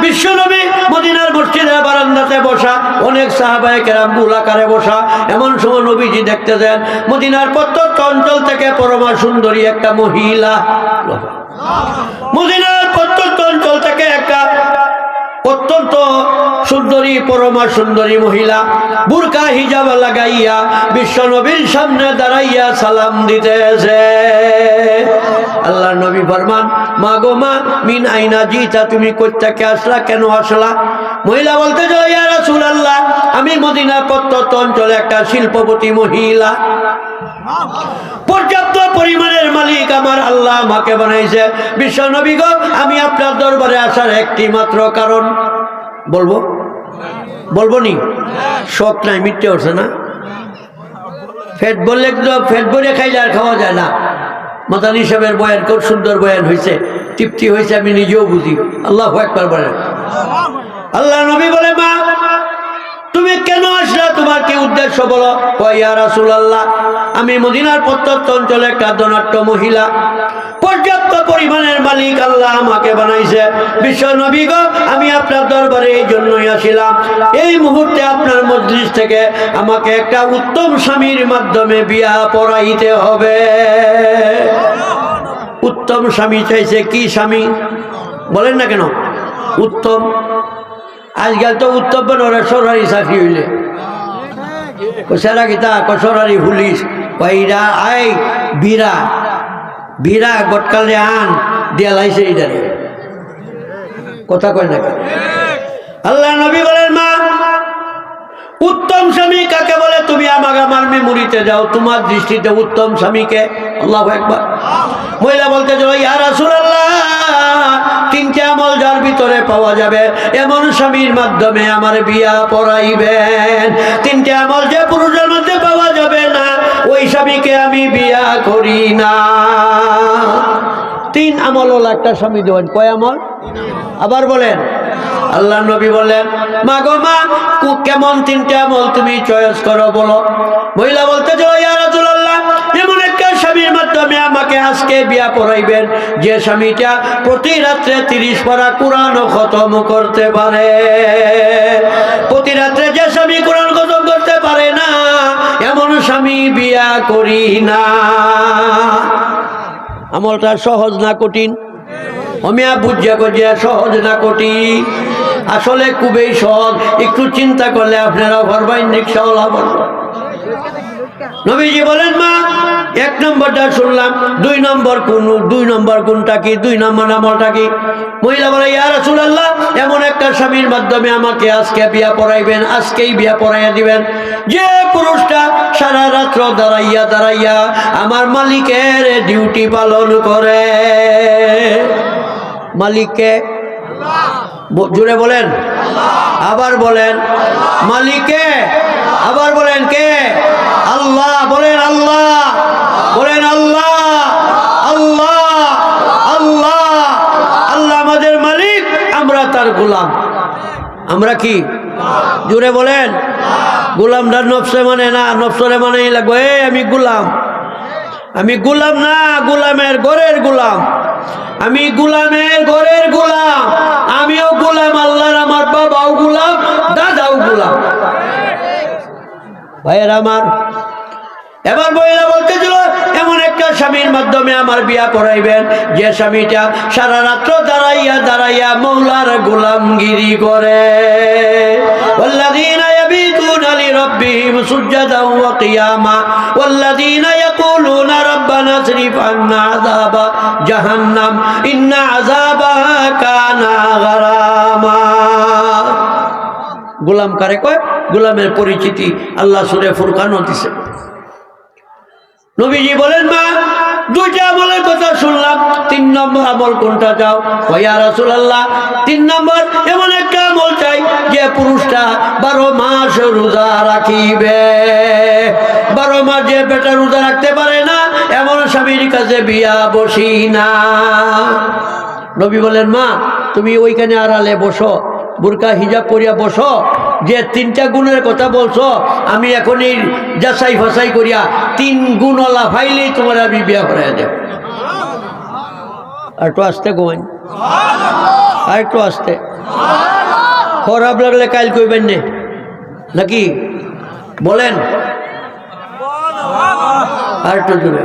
বিশ্বনবী মদিনার মসজিদের বারান্দাতে বসা বসা, এমন সময় দেখতে দেন মদিনার প্রত্যন্ত অঞ্চল থেকে পরমা সুন্দরী একটা মহিলা। মদিনার প্রত্যন্ত অঞ্চল থেকে একটা অত্যন্ত সুন্দরী, পরমা সুন্দরী মহিলা। বুরকা হিজাব লাগাইয়া বিশ্ব নবীর সামনে দাঁড়াইয়া সালাম দিতেছে। আল্লাহ নবী ফরমান, মা গো মা, মিন আইনা জিতা, তুমি কোথেকে আসলা? কেন আসলা? মহিলা বলতে ইয়া রাসূলুল্লাহ, আমি মদিনার প্রত্যন্ত অঞ্চলে একটা শিল্পপতি মহিলা। পর্যাপ্ত আমার আল্লাহ আমাকে বানাইছে। বিশ্ব নবী গো, আমি আপনার দরবারে আসার একটি মাত্র কারণ। বলব? বলব নি? শখ নাই, মিথ্যে হচ্ছে না? ফেট বললে তো ফেট ভরে খাইলে আর খাওয়া যায় না। মাতান হিসাবের বয়ান খুব সুন্দর বয়ান হয়েছে তৃপ্তি হয়েছে আমি নিজেও বুঝি। আল্লাহ একবার বলেন। আল্লাহ নবী বলে, মা তুমি কেন আসলা? তোমার কি উদ্দেশ্য বলো? কয়া রাসুল আল্লাহ আমি মদিনার প্রত্যন্ত অঞ্চলে একটা ধনাট্য মহিলা। পর্যাপ্ত পরিমাণের মালিক আল্লাহ আমাকে বানাইছে। বিশ্ব নবী গো, আমি আপনার দরবারে এই জন্যই আসিলাম। এই মুহূর্তে আপনার মজলিস থেকে আমাকে একটা উত্তম স্বামীর মাধ্যমে বিয়া পড়াইতে হবে। উত্তম স্বামী চাইছে কি স্বামী? বলেন না কেন? উত্তম। আজকাল তো উত্তম ওরা সরকারি চাকরি হইলে। সেরা গীতা সরকারি পুলিশ। কইরা আই, বীরা। বীরা গটকালে আন দিয়া লাইছে এইটারে কথা কয় না? আল্লাহ নবী বলেন, মা, উত্তম স্বামী কাকে বলে? তুমি আমাকে আমার মেমুরিতে যাও তোমার দৃষ্টিতে উত্তম স্বামীকে আল্লাহ একবার মহিলা বলতে যাও ইয়া রাসূলুল্লাহ, তিনটে আমল যার ভিতরে পাওয়া যাবে। এমন স্বামীর মাধ্যমে আমার বিয়া পড়াইবেন। তিনটে আমল যে পুরুষের মধ্যে পাওয়া যাবে না, ওই স্বামীকে আমি বিয়া করি না। তিন আমল হলো একটা স্বামী দেবেন। কয় আমল? আবার বলেন। আল্লাহ নবী বলেন মা গো মা কেমন তিনটে আমল তুমি চয়েস করো বলো। মহিলা বলতে ইয়া এমন একটা মাধ্যমে আমাকে আজকে বিয়া পড়াইবেন যে স্বামীটা প্রতি রাত্রে তিরিশ পারা কোরআন খতম করতে পারে। প্রতি রাত্রে যে স্বামী কোরআন খতম করতে পারে না, এমন স্বামী বিয়া করি না। আমলটা সহজ না কঠিন? অমিয়া বুঝিয়া গজিয়া সহজ না কঠিন? আসলে খুবই সহজ। একটু চিন্তা করলে আপনারা ভরবাই রিক্সাওয়ালা বলব নবীজি বলেন, মা, এক নম্বরটা শুনলাম, দুই নম্বর কোন, দুই নম্বর কোনটা কি, দুই নম্বর আমলটা কি? মহিলা বলে, ইয়া রাসূলুল্লাহ, এমন একটা স্বামীর মাধ্যমে আমাকে আজকে বিয়া পড়াইবেন, আজকেই বিয়া পড়াইয়া দিবেন। যে পুরুষটা সারা রাত্র দাঁড়াইয়া দাঁড়াইয়া আমার মালিকের ডিউটি পালন করে। মালিককে জুড়ে বলেন। আবার বলেন মালিকে আবার বলেন কে? আল্লাহ, বলেন আল্লাহ বলেন আল্লাহ আল্লাহ আল্লাহ আল্লাহ আমাদের মালিক, আমরা তার গোলাম। আমরা কি? জুড়ে বলেন। গোলামটা নফসে মানে না, নফসরে মানে লাগবে, এ, আমি গোলাম। আমি গোলাম না, গোলামের ঘরের গোলাম। আমি গোলামের ঘরের গোলাম। আমিও গোলাম, আল্লাহর আমার বাবাও গোলাম, দাদাও গোলাম। ভাইয়ের আমার এবার মহিলা বলতেছিল এমন একটা স্বামীর মাধ্যমে আমার বিয়া পড়াইবেন যে স্বামীটা সারা রাত্র দাঁড়াইয়া দাঁড়াইয়া মৌলার গোলামগিরি করে والذين يبيتون لربهم سجدا وقياما والذين يقولون ربنا اصرف عنا عذاب جهنم إن عذابها كان غراما গোলাম কারে কয়? গোলামের পরিচিতি আল্লাহ সুরে ফুরকানও দিছে। নবীজি বলেন, মা, দুইটা আমলের কথা শুনলাম। তিন নম্বর আমল কোনটা চাও ভয়া রাসুল আল্লাহ তিন নম্বর এমন একটা আমল চাই যে পুরুষটা বারো মাস রোজা রাখিবে। বারো মাস যে বেটা রোজা রাখতে পারে না, এমন স্বামীর কাছে বিয়া বসি না। নবী বলেন, মা, তুমি ওইখানে আড়ালে বসো। বুরকা হিজাব করিয়া বসো, যে তিনটা গুণের কথা বলছো, আমি এখনই যাচাই ফাসাই করিয়া তিন গুণ ফাইলেই তোমার আমি বিয়া করাই দেব। আর একটু আসতে গোয়েন আর একটু আসতে। খারাপ লাগলে কাল কইবেন নে? নাকি? বলেন। আর একটু জোরে।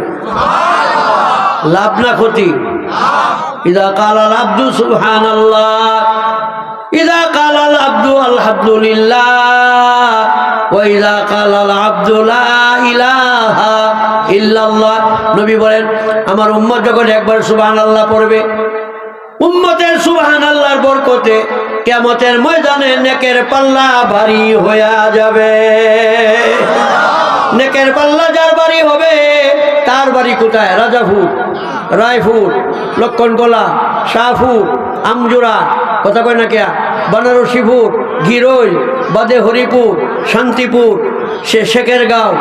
লাভ না ক্ষতি। ইদা আব্দু সুবহান আল্লাহ ইদা কাল আল আব্দু আলহামদুলিল্লাহ ওইদা কাল আল আব্দুল্লাহ ইলাহা ইল্লাল্লাহ। নবী বলেন, আমার উম্মত যখন একবার সুবহান আল্লাহ পড়বে, উম্মতের সুবহান আল্লাহর বরকতে কেমতের ময়দানে নেকের পাল্লা ভারী হয়ে যাবে। নেকের পাল্লা যার বাড়ি হবে, তার বাড়ি কোথায়? রাজাপুর, রায়পুর, লক্ষণকলা, শাহপুর আমজোড়া, কথা কয় না কেয়া? বানারসিপুর গিরোল বাদে হরিপুর, শান্তিপুর, সে শেখের গাঁও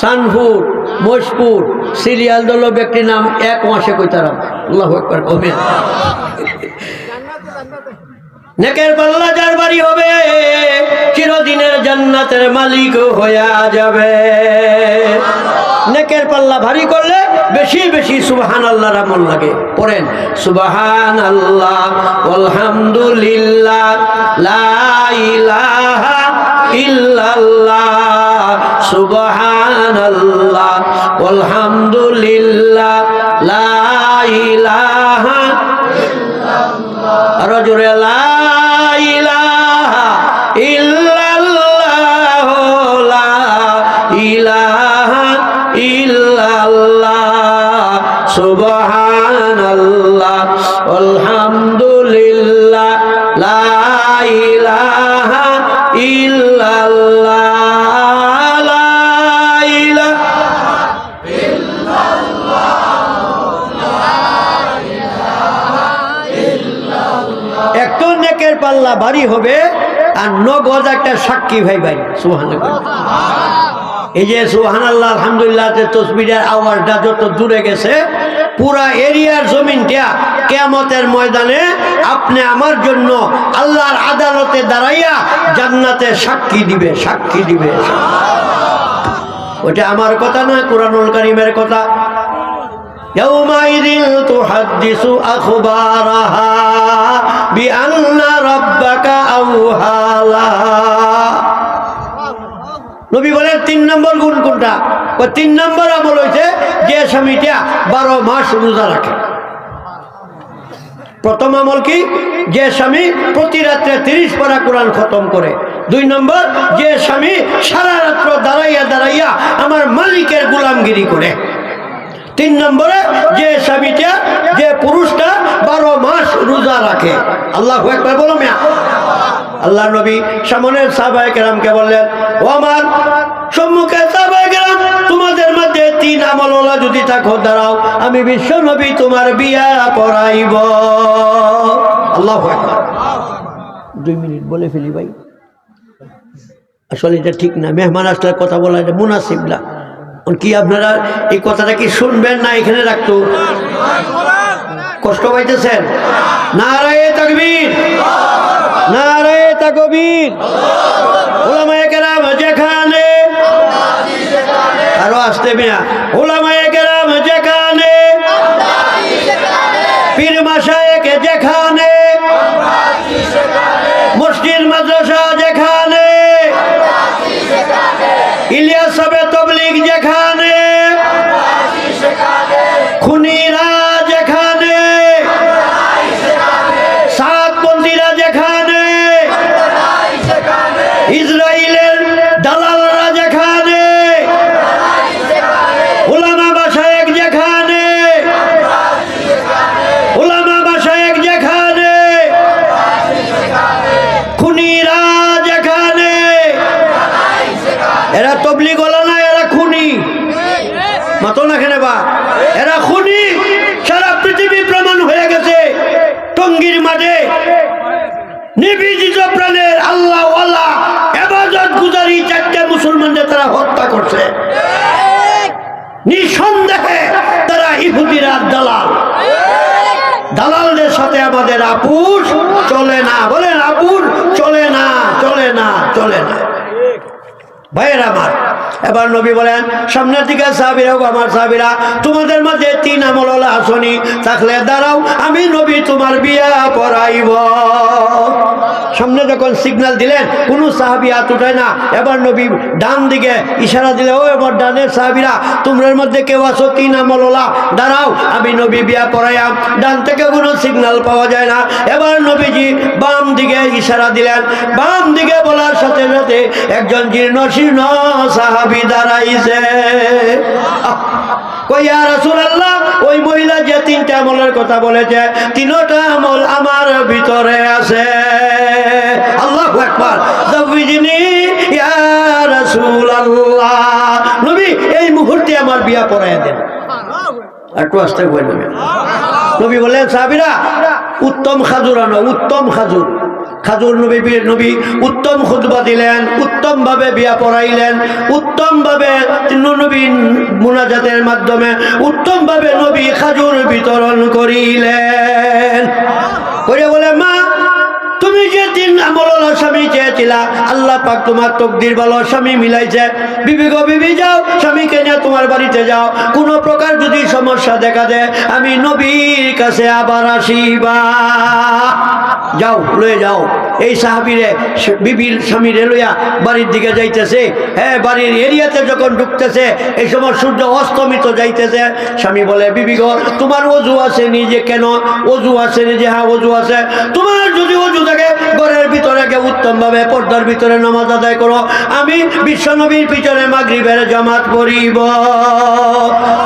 সানপুর মোশপুর সিরিয়াল দল ব্যক্তির নাম এক মাসে কইতারাম আল্লাহ একবার কমে নেকের পাল্লা যার বাড়ি হবে, চিরদিনের জান্নাতের মালিক হইয়া যাবে। নেকের পাল্লা ভারী করলে বেশি বেশি সুবাহান আল্লাহর আমল লাগে। পড়েন সুবাহান আল্লাহ আলহামদুলিল্লাহ লা ইলাহা ইল্লাল্লাহ সুবহান আল্লাহ আলহামদুলিল্লাহ লা ইলাহা আরও জোরে, লা সুবহানাল্লাহ, আলহামদুলিল্লাহ, লা ইলাহা একটু নেকের পাল্লা ভারী হবে, আর নগদ একটা সাক্ষী ভাই ভাই সুহান এই যে সুহান আল্লাহ আলহামদুলিল্লাহ তসবিরের আওয়াজটা যত দূরে গেছে পুরা এরিয়ার জমিনটা কেয়ামতের ময়দানে আপনি আমার জন্য আল্লাহর আদালতে দাঁড়াইয়া জান্নাতে সাক্ষী দিবে সাক্ষী দিবে ওটা আমার কথা না কোরআনুল কারিমের কথা يومئذ تحدث أخبارها بأن ربك أوحى لها নবী বলেন তিন নম্বর গুণ কোনটা তিন নম্বর আমল হয়েছে যে স্বামীটা বারো মাস রোজা রাখে। প্রথম আমল কি? যে স্বামী প্রতি রাত্রে তিরিশ পারা কোরআন খতম করে। দুই নম্বর, যে স্বামী সারা রাত্র দাঁড়াইয়া দাঁড়াইয়া আমার মালিকের গোলামগিরি করে। তিন নম্বরে, যে স্বামীটা যে পুরুষটা বারো মাস রোজা রাখে। আল্লাহ একবার বলো মিয়া। আল্লাহ নবী সামনের সাহবাই কেরামকে বললেন, ও আমার সম্মুখে তোমাদের তিন আমলওয়ালা যদি থাকো, দাঁড়াও, আমি বিশ্ব নবী তোমার বিয়া পড়াইব আল্লাহ দুই মিনিট বলে ফেলি ভাই। আসলে এটা ঠিক না, মেহমান আসলে কথা বলা এটা মুনাসিব না। কি আপনারা এই কথাটা কি শুনবেন না এখানে রাখতো? কষ্ট পাইতেছেন? নারায়ে তাকবীর। নারায়ে তাকবীর। ওলামায়ে কেরাম যেখানে আরও আসতে মিয়া ওলামায়ে এরা তবলি ওলা না, এরা খুনি। মাতো না খেলে বা? এরা খুনি। সারা পৃথিবী প্রমাণ হয়ে গেছে। টঙ্গির মাঝে নিবেদিত প্রাণের আল্লাহ আল্লাহ এবাজত গুজারি চারটে মুসলমানদের তারা হত্যা করছে। নিঃসন্দেহে তারা ইহুদিরা দালাল। দালালদের সাথে আমাদের আপুর চলে না। বলেন আপুর চলে না চলে না চলে না। ভাইয়ের আমার। এবার নবী বলেন, সামনের দিকে সাহাবিরা আমার সাহাবিরা, তোমাদের মাঝে তিন আমল আসনি, থাকলে দাঁড়াও, আমি নবী তোমার বিয়া পড়াইব সামনে যখন সিগনাল দিলেন, কোনো সাহাবি হাত উঠায় না। এবার নবী ডান দিকে ইশারা দিলে, ও এবার ডানের সাহাবিরা, তোমরার মধ্যে কেউ আসো তিন আমল হলা দাঁড়াও, আমি নবী বিয়া পড়াইয়াম। ডান থেকে কোনো সিগনাল পাওয়া যায় না। এবার নবীজি বাম দিকে ইশারা দিলেন। বাম দিকে বলার সাথে সাথে একজন জীর্ণ শীর্ণ সাহাবি দাঁড়াইছে। কইয়া রাসূলুল্লাহ ওই মহিলা যে তিনটা আমলের কথা বলেছে তিনটা আমল আমার ভিতরে আছে। আল্লাহু জাওয়াজিনি ইয়া রাসূলুল্লাহ। নবী এই মুহূর্তে আমার বিয়া পড়াইয়া দেন। একটু আসতে বলবেন। নবী বললেন সাহাবীরা উত্তম খাজুর আনো উত্তম খাজুর। খাজুর নবী নবী উত্তম খুদবা দিলেন উত্তম ভাবে বিয়া পড়াইলেন উত্তম ভাবে নবী মুনাজাতের মাধ্যমে উত্তম ভাবে নবী খাজুর বিতরণ করিলেন। করে বলে, মা তুমি যে স্বামী চেয়েছিলা। আল্লাহ পাক তোমার তকদির স্বামী মিলাইছে। বিবি গো, বিবি যাও, স্বামীকে নিয়ে তোমার বাড়িতে যাও। প্রকার যদি সমস্যা দেখা দেয়, আমি নবীর কাছে আবার আসিবা। যাও, লয়ে যাও। এই সাহাবিরে বিবির বাড়ির দিকে যাইতেছে। হ্যাঁ বাড়ির এরিয়াতে যখন ঢুকতেছে, এই সময় সূর্য অস্তমিত যাইতেছে। স্বামী বলে, বিবি গো, তোমার অজু আছে নিজে কেন? অজু আছে নিজে হ্যাঁ অজু আছে। তোমার যদি অজু থাকে ঘরের ভিতরে গে উত্তম ভাবে পর্দার ভিতরে নামাজ আদায় করো। আমি বিশ্বনবীর পিছনে মাগরিবের জামাত পড়িব।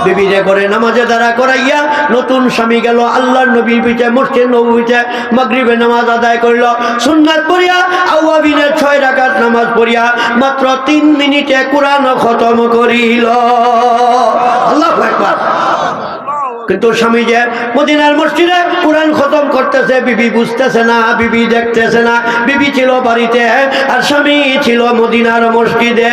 বিবিরে করে নামাজে দ্বারা করাইয়া নতুন স্বামী গেল, আল্লাহর নবীর পিছে মসজিদ নবীতে মাগরিবে নামাজ আদায় করিল। সুন্নাত পড়িয়া আউয়াবিনের ছয় রাকাত নামাজ পড়িয়া মাত্র তিন মিনিটে কোরআন খতম করিল। আল্লাহ একবার কিন্তু স্বামী যে মদিনার মসজিদে কোরআন খতম করতেছে, বিবি বুঝতেছে না, বিবি দেখতেছে না, বিবি ছিল বাড়িতে আর স্বামী ছিল মদিনার মসজিদে।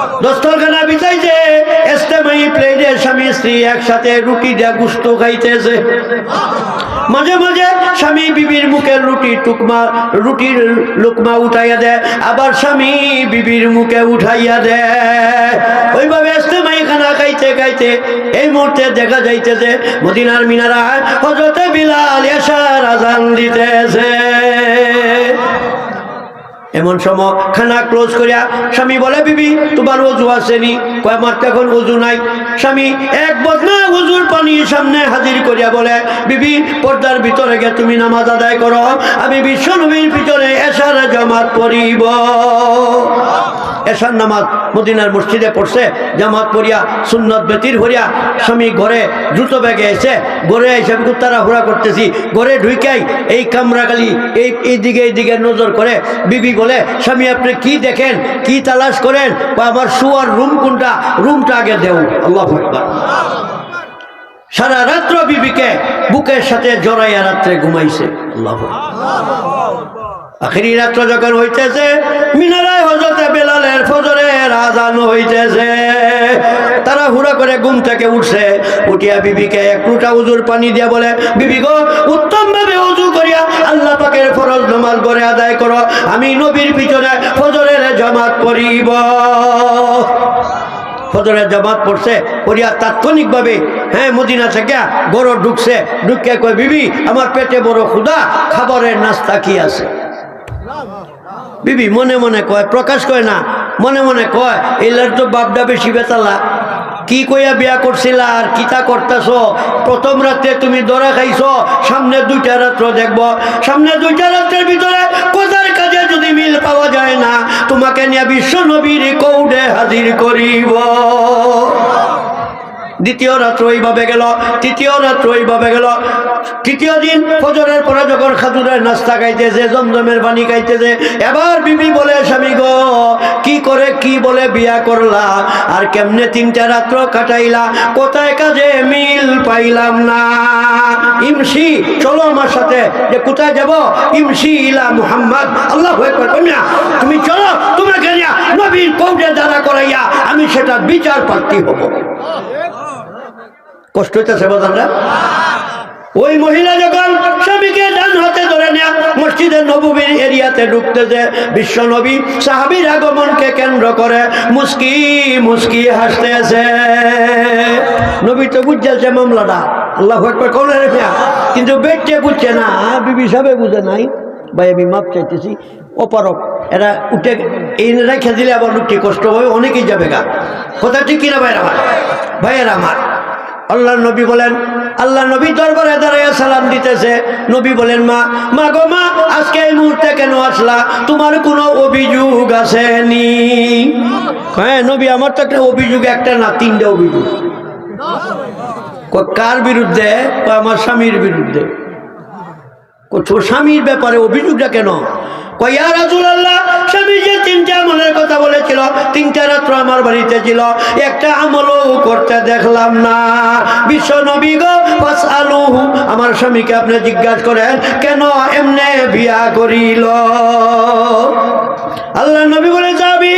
দস্তরখানা বিছাইছে এস্তেমাই প্লেটে স্বামী স্ত্রী একসাথে রুটি দেয়া গুস্ত খাইতেছে। মাঝে মাঝে স্বামী বিবির মুখের রুটি টুকমা, রুটির লুকমা উঠাইয়া দেয়, আবার স্বামী বিবির মুখে উঠাইয়া দেয়। ওইভাবে এস্তেমাই খানা খাইতে খাইতে এই মুহূর্তে দেখা যাইতেছে, মদিনার মিনারা হজরতে বিলাল এসার আজান দিতেছে। এমন সময় খানা ক্লোজ করিয়া স্বামী বলে, বিবি, তোমার অজু আসেনি। কয়, আমার তো এখন অজু নাই। স্বামী এক বদনা অজুর পানি সামনে হাজির করিয়া বলে, বিবি, পর্দার ভিতরে গিয়ে তুমি নামাজ আদায় করো। আমি বিশ্ব নবীর ভিতরে এসার জামাত পড়িব। এসার নামাজ মদিনার মসজিদে পড়ছে, জামাত পড়িয়া সুন্নত বেতির হরিয়া স্বামী ঘরে দ্রুত ব্যাগে এসে, ঘরে এসে তারা হুড়া করতেছি। ঘরে ঢুইকাই এই কামরাগালি, এই এই দিকে এই দিকে নজর করে, বিবি বলে, স্বামী, আপনি কি দেখেন? কি তালাশ করেন? বা আমার শুয়ার রুম কোনটা? রুমটা আগে দেও। আল্লাহ সারা রাত্র বিবিকে বুকের সাথে জড়াইয়া রাত্রে ঘুমাইছে। আল্লাহ আখেরি রাত্র যখন হইতেছে, মিনারায় হজরতে বেলালের আজান হইতেছে। তারা হুড়া করে ঘুম থেকে উঠছে। উঠিয়া বিবিকে এক লুটা উজুর পানি দিয়া বলে, বিবি গো উত্তম ভাবে উজু করিয়া আল্লাহ পাকের ফরজ নামাজ করে আদায় করো। আমি নবীর পিছনে ফজরের জামাত করিব ফজরের জামাত পড়ছে, পড়িয়া তাৎক্ষণিকভাবে হ্যাঁ মদিনা থেকে বড় ঢুকছে। ঢুকে কয়, বিবি, আমার পেটে বড় ক্ষুধা, খাবারের নাস্তা কি আছে? বিবি মনে মনে কয়, প্রকাশ কয় না মনে মনে কয়, এলার তো বাপডা বেশি বেতালা কি কইয়া বিয়া করছিলা আর কিতা করতেছ? প্রথম রাত্রে তুমি দরা খাইছ, সামনে দুইটা রাত্র দেখব। সামনে দুইটা রাত্রের ভিতরে কোথার কাজে যদি মিল পাওয়া যায় না, তোমাকে নিয়ে বিশ্ব নবীর কৌডে হাজির করিব। দ্বিতীয় রাত্র ওইভাবে গেল, তৃতীয় রাত্র ওইভাবে গেল। তৃতীয় দিন ফজরের পরে যখন খাজুরের নাস্তা খাইতেছে, জমজমের পানি খাইতেছে, এবার বিবি বলে, স্বামী গো, কি করে, কি বলে বিয়া করলা? আর কেমনে তিনটা রাত্র কাটাইলা? কোথায় কাজে মিল পাইলাম না। ইমসি, চলো আমার সাথে। যে কোথায় যাব? ইমসি ইলা মুহাম্মদ। আল্লাহ তুমি চলো, তোমাকে নবীর কৌটে দ্বারা করাইয়া আমি সেটা বিচার প্রার্থী হব। কষ্ট হইতেছে বাজানরা ওই মহিলা যখন স্বামীকে ডান হাতে ধরে নেয়া, মসজিদের নবীর এরিয়াতে ঢুকতে ঢুকতেছে বিশ্ব নবী সাহাবির আগমনকে কেন্দ্র করে, মুস্কি মুস্কি হাসতেছে। নবী তো বুঝছে মামলাটা, আল্লাহ একবার করে রেখে কিন্তু বেটে বুঝছে না, বিবি সাহেব বুঝে নাই, ভাই আমি মাপ চাইতেছি অপারক এরা উঠে এই রেখে দিলে আবার উঠতে কষ্ট হবে অনেকেই যাবে গা। কথা ঠিক কিনা ভাইয়ের আমার? ভাইয়ের আমার। আল্লাহ নবী বলেন আল্লাহ নবী দরবারে দাঁড়াইয়া সালাম দিতেছে। নবী বলেন, মা মা গো মা, আজকে এই মুহূর্তে কেন আসলা? তোমার কোনো অভিযোগ আসেনি? হ্যাঁ নবী, আমার তো একটা অভিযোগ, একটা না তিনটে অভিযোগ। কার বিরুদ্ধে? আমার স্বামীর বিরুদ্ধে। তোর স্বামীর ব্যাপারে অভিযোগটা কেন? স্বামী যে তিনটা কথা বলেছিল, তিনটা রাত্র আমার বাড়িতে ছিল, একটা করতে দেখলাম না। আমার স্বামীকে আপনি জিজ্ঞাসা করেন, কেন এমনে বিয়া করিল? আল্লাহ নবী বলে, যাবি,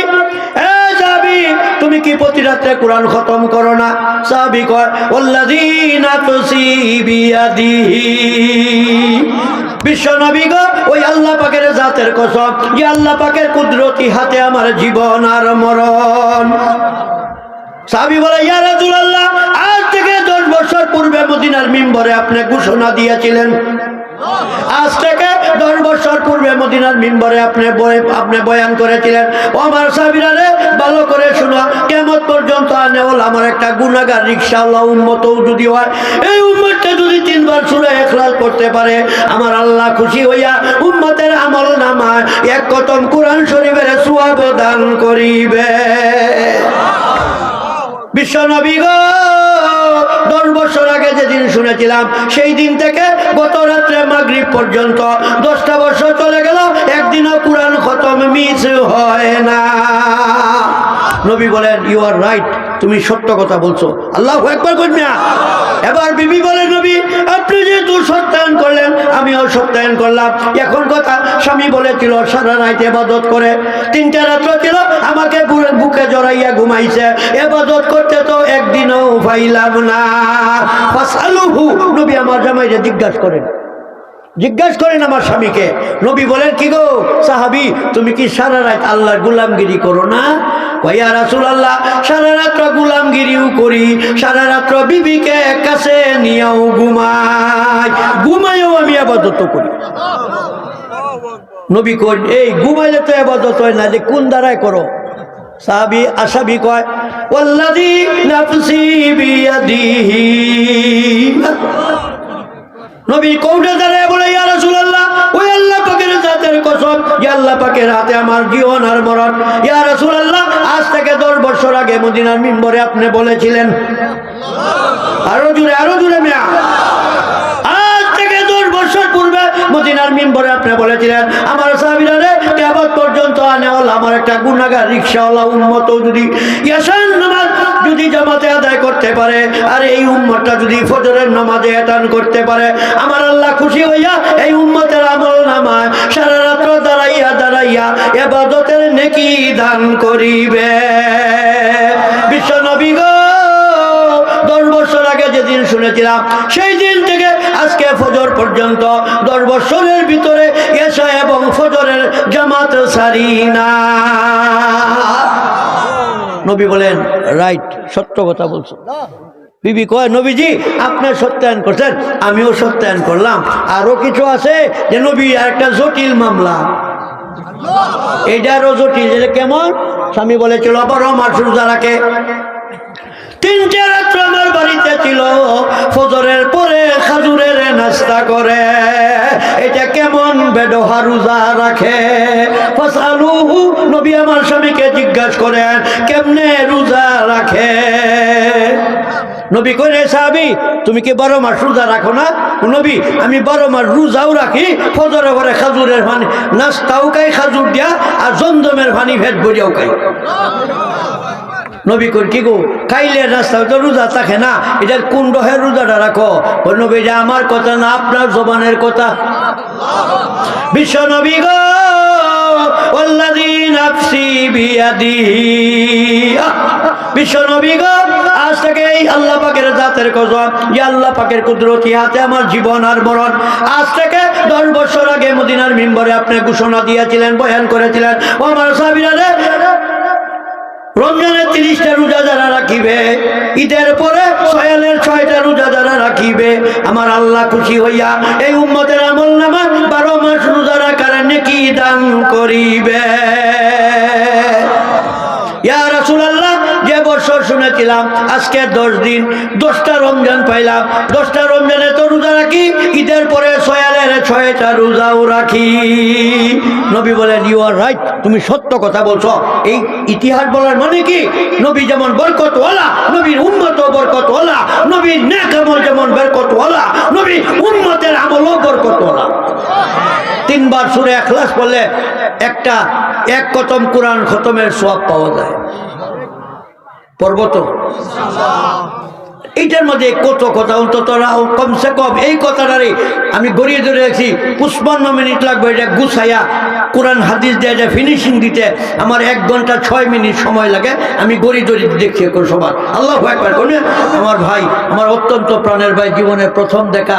এ যাবি, তুমি কি প্রতি রাত্রে কোরআন খতম করো না? সাবি কয় তুসিবিয়াদিহি বিশ্ব নবী গো, ওই আল্লাহ পাকের জাতের কসম, যে আল্লাহ পাকের কুদরতি হাতে আমার জীবন আর মরণ। সাবি বলে, ইয়া রাসূলুল্লাহ, আজ থেকে দশ বছর পূর্বে মদিনার মিম্বরে আপনি ঘোষণা দিয়েছিলেন। আজ থেকে দশ বছর পূর্বে মদিনার মিম্বরে আপনি আপনি বয়ান করেছিলেন আমার ভালো করে কেমন পর্যন্ত আনে আমার একটা গুণাগার রিক্সাওয়ালা উন্মত যদি হয়, এই উম্মতটা যদি তিনবার সুরে এখলাল করতে পারে, আমার আল্লাহ খুশি হইয়া উম্মতের আমল নামায়, এক কতম কোরআন শরীফের সুয়াব দান করিবে। বিশ্ব দশ বছর আগে যেদিন শুনেছিলাম, সেই দিন থেকে গত রাত্রে মাগরিব পর্যন্ত দশটা বছর চলে গেল, একদিনও কোরআন খতম মিস হয় না। নবী বলেন ইউ আর রাইট তুমি সত্য কথা বলছো। আল্লাহ একবার কন্যা এবার বিবি বলেন নবী, আপনি করলেন আমিও সত্যায়ন করলাম। এখন কথা স্বামী বলেছিল, সারা রাত এবাদত করে। তিনটা রাত্র ছিল, আমাকে বুকে জড়াইয়া ঘুমাইছে। এবাদত করতে তো একদিনও পাইলাম না। নবী আমার জামাইরে জিজ্ঞাসা করেন। জিজ্ঞাসা করেন আমার স্বামীকে। নবী বলেন, কি গো সাহাবি, তুমি কি সারা রাত আল্লাহর গুলামগিরি করো না? কয়া রাসুল আল্লাহ সারা রাত্র গুলামগিরিও করি, সারা রাত্র বিবিকে কাছে নিয়েও ঘুমাই, ঘুমাইও আমি আপাতত করি। নবী কই এই ঘুমাইলে তো আবাদত হয় না, যে কোন দ্বারায় করো? সাহাবি আসাবি কয় নবী কৌটে দাঁড়ায় পাকের হাতে আমার জীবন আর মরণ ইয়া আজ থেকে দশ বছর আগে মদিনার মিম্বরে আপনি বলেছিলেন, আরও জুড়ে আরও জুড়ে মিয়া। আজ থেকে দশ বছর পূর্বে মদিনার মিম্বরে আপনি বলেছিলেন, আমার রে কেবল পর্যন্ত আনে হল আমার একটা গুণাগার রিক্সাওয়ালা উন্মত যদি ইয়াসান নামাজ যদি জামাতে আদায় করতে পারে, আর এই উম্মতটা যদি ফজরের নামাজে এতান করতে পারে, আমার আল্লাহ খুশি হইয়া এই উম্মতের আমল নামায় সারা রাত্র দাঁড়াইয়া দাঁড়াইয়া এবাদতের নেকি দান করিবে। বিশ্ব নবী গো, দশ বছর আগে যেদিন শুনেছিলাম, সেই দিন থেকে আজকে ফজর পর্যন্ত দশ বছরের ভিতরে এসা এবং ফজরের জামাত সারি না। নবী বলেন রাইট সত্য কথা বলছো। বিবি কয় নবীজি আপনি সত্যায়ন করছেন আমিও সত্যায়ন করলাম। আরও কিছু আছে যে নবী আর একটা জটিল মামলা। এটারও জটিল এটা কেমন? স্বামী বলেছিল মাস রোজা রাখে। তিনটে রাত্র আমার বাড়িতে ছিল ফজরের পরে খাজুরের নাস্তা করে। বেডোহা রোজা রাখে। নবী আমার স্বামীকে জিজ্ঞাসা করেন, কেমনে রোজা রাখে? নবী কইরে সাহাবি, তুমি কি বারো মাস রোজা রাখো না? নবী, আমি বারো মাস রোজাও রাখি ফজরে ঘরে খাজুরের পানি, নাস্তাও খাই, খাজুর দিয়া, আর জমজমের পানি ভেদ বরিয়াও খাই। নবী কই কি গো? খাইলে নাস্তা তো রোজা থাকে না। এটার কোন রহের রোজাটা রাখো? ও নবী যে আমার কথা না, আপনার জবানের কথা। বিশ্ব নবী গো আজ এই আল্লাহ পাকের জাতের আমার জীবন আর আজ আগে মদিনার আপনি ঘোষণা দিয়েছিলেন, বয়ান করেছিলেন। ও আমার সাবিরা রমজানের তিরিশটা রোজা যারা রাখিবে, ঈদের পরে সয়ালের ছয়টা রোজা যারা রাখিবে, আমার আল্লাহ খুশি হইয়া এই উম্মতের আমল নামা বারো মাস রোজা রাখার নাকি দান করিবে। শুনেছিলাম, আজকে দশ দিন, দশটা রমজান পাইলাম। দশটা রমজানে তো রোজা রাখি, ঈদের পরে সয়ালের ছয়টা রোজাও রাখি। নবী বলেন ইউ আর রাইট তুমি সত্য কথা বলছো। এই ইতিহাস বলার মানে কি? নবী যেমন বরকত ওলা নবীর উম্মত বরকত ওলা নবীর নেক আমল যেমন বরকত ওলা নবী উম্মতের আমলও বরকত ওলা তিনবার সুরে এখলাস পড়লে একটা, এক কতম কোরআন খতমের সোয়াব পাওয়া যায়। পর্বত। এইটার মধ্যে কত কথা, অন্তত রাও কমসে কম এই কথাটারে আমি গড়িয়ে ধরে রাখছি। পুষ্পান্ন মিনিট লাগবে, এটা গুছাইয়া কোরআন, হাদিস দেওয়া যায় ফিনিশিং দিতে আমার এক ঘণ্টা ছয় মিনিট সময় লাগে। আমি গড়িয়ে ধরি দেখছি এখন সবার। আল্লাহ একবার আমার ভাই, আমার অত্যন্ত প্রাণের ভাই, জীবনের প্রথম দেখা।